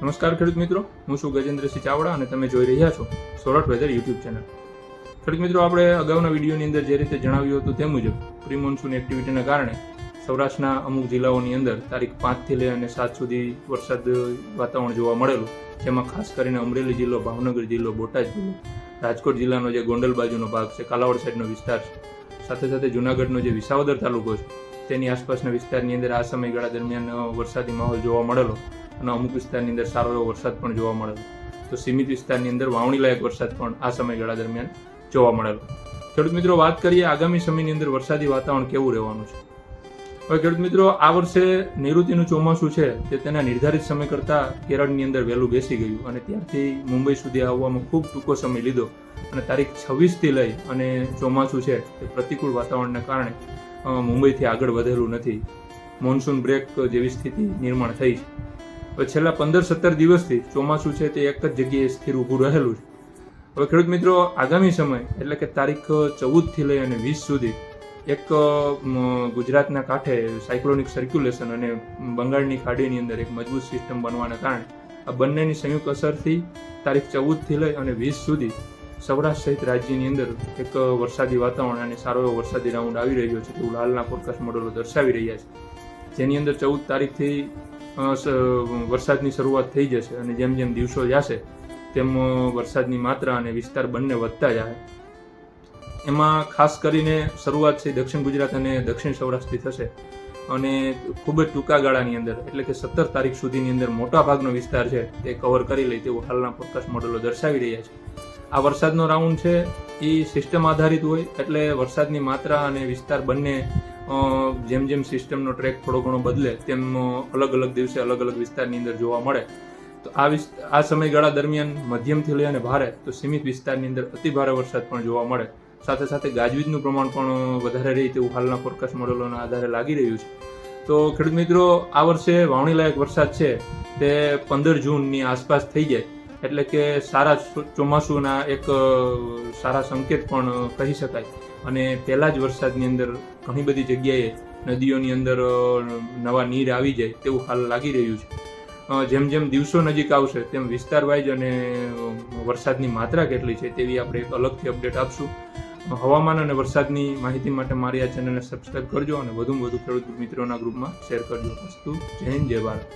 નમસ્કાર ખેડૂત મિત્રો, હું છું ગજેન્દ્રસિંહ ચાવડા અને તમે જોઈ રહ્યા છો સોરઠ વેધર યુટ્યુબ ચેનલ. ખેડૂત મિત્રો, આપણે અગાઉના વિડીયોની અંદર જે રીતે જણાવ્યું હતું તે મુજબ પ્રી મોન્સૂન એક્ટિવિટીના કારણે સૌરાષ્ટ્રના અમુક જિલ્લાઓની અંદર તારીખ પાંચથી લઈ અને સાત સુધી વરસાદ વાતાવરણ જોવા મળેલું, જેમાં ખાસ કરીને અમરેલી જિલ્લો, ભાવનગર જિલ્લો, બોટાદ જિલ્લો, રાજકોટ જિલ્લાનો જે ગોંડલ બાજુનો ભાગ છે, કાલાવડ સાઈડનો વિસ્તાર છે. સાથે સાથે જુનાગઢનો જે વિસાવદર તાલુકો છે, તેની આસપાસના વિસ્તારની અંદર આ સમયગાળા દરમિયાન વરસાદી માહોલ જોવા મળેલો. અને અમુક વિસ્તારની અંદર સારો એવો વરસાદ પણ જોવા મળેલો. તો સીમિત વિસ્તારની અંદર વાવણી લાયક વરસાદ પણ આ સમયગાળા દરમિયાન જોવા મળેલો. ખેડૂત મિત્રો, વાત કરીએ આગામી સમયની અંદર વરસાદી વાતાવરણ કેવું રહેવાનું છે? હવે ખેડૂત મિત્રો, આ વર્ષે નૈઋતિનું ચોમાસું છે તે તેના નિર્ધારિત સમય કરતાં કેરળની અંદર વહેલું બેસી ગયું અને ત્યારથી મુંબઈ સુધી આવવામાં ખૂબ ટૂંકો સમય લીધો અને તારીખ છવ્વીસથી લઈ અને ચોમાસું છે તે પ્રતિકૂળ વાતાવરણને કારણે મુંબઈથી આગળ વધેલું નથી. મોન્સૂન બ્રેક જેવી સ્થિતિ નિર્માણ થઈ છે. હવે છેલ્લા પંદર સત્તર દિવસથી ચોમાસું છે તે એક જ જગ્યાએ સ્થિર ઊભું રહેલું છે. હવે ખેડૂત મિત્રો, આગામી સમય, એટલે કે તારીખ ચૌદથી લઈ અને વીસ સુધી, એક ગુજરાતના કાંઠે સાયક્લોનિક સર્ક્યુલેશન અને બંગાળની ખાડીની અંદર એક મજબૂત સિસ્ટમ બનવાના કારણે, આ બંનેની સંયુક્ત અસરથી તારીખ ચૌદથી લઈ અને વીસ સુધી સૌરાષ્ટ્ર સહિત રાજ્યની અંદર એક વરસાદી વાતાવરણ અને સારો એવો વરસાદી રાઉન્ડ આવી રહ્યો છે તેવું હાલના ફોરકાસ્ટ મોડેલો દર્શાવી રહ્યા છે. જેની અંદર ચૌદ તારીખથી વરસાદની શરૂઆત થઈ જશે અને જેમ જેમ દિવસો જશે, તેમ વરસાદની માત્રા અને વિસ્તાર બંને વધતા જાય. એમાં ખાસ કરીને શરૂઆત છે દક્ષિણ ગુજરાત અને દક્ષિણ સૌરાષ્ટ્રથી થશે. અને ખૂબ જ ટૂંકા ગાળાની અંદર, એટલે કે સત્તર તારીખ સુધીની અંદર મોટા ભાગનો વિસ્તાર છે તે કવર કરી લે તેવું હાલના પોડકાસ્ટ મોડેલો દર્શાવી રહ્યા છે. આ વરસાદનો રાઉન્ડ છે એ સિસ્ટમ આધારિત હોય, એટલે વરસાદની માત્રા અને વિસ્તાર બંને જેમ જેમ સિસ્ટમનો ટ્રેક થોડો ઘણો બદલે, તેમ અલગ અલગ દિવસે અલગ અલગ વિસ્તારની અંદર જોવા મળે. તો આ આ સમયગાળા દરમિયાન મધ્યમથી લઈ અને ભારે, તો સીમિત વિસ્તારની અંદર અતિ ભારે વરસાદ પણ જોવા મળે. સાથે સાથે ગાજવીજનું પ્રમાણ પણ વધારે રહે તેવું હાલના ફોરકાસ્ટ મોડેલોના આધારે લાગી રહ્યું છે. તો ખેડૂત મિત્રો, આ વર્ષે વાવણીલાયક વરસાદ છે, તે પંદર જૂનની આસપાસ થઈ જાય. એટલે કે સારા ચોમાસુના એક સારા સંકેત પણ કહી શકાય. અને પહેલાં જ વરસાદની અંદર ઘણી બધી જગ્યાએ નદીઓની અંદર નવા નીર આવી જાય તેવું હાલ લાગી રહ્યું છે. જેમ જેમ દિવસો નજીક આવશે તેમ વિસ્તાર વાઇઝ અને વરસાદની માત્રા કેટલી છે તેવી આપણે એક અલગથી અપડેટ આપશું. હવામાન અને વરસાદની માહિતી માટે મારી આ ચેનલને સબસ્ક્રાઇબ કરજો અને વધુમાં વધુ ખેડૂત મિત્રોના ગ્રુપમાં શેર કરજો. વસ્તુ જય હિન્દ, જય ભારત.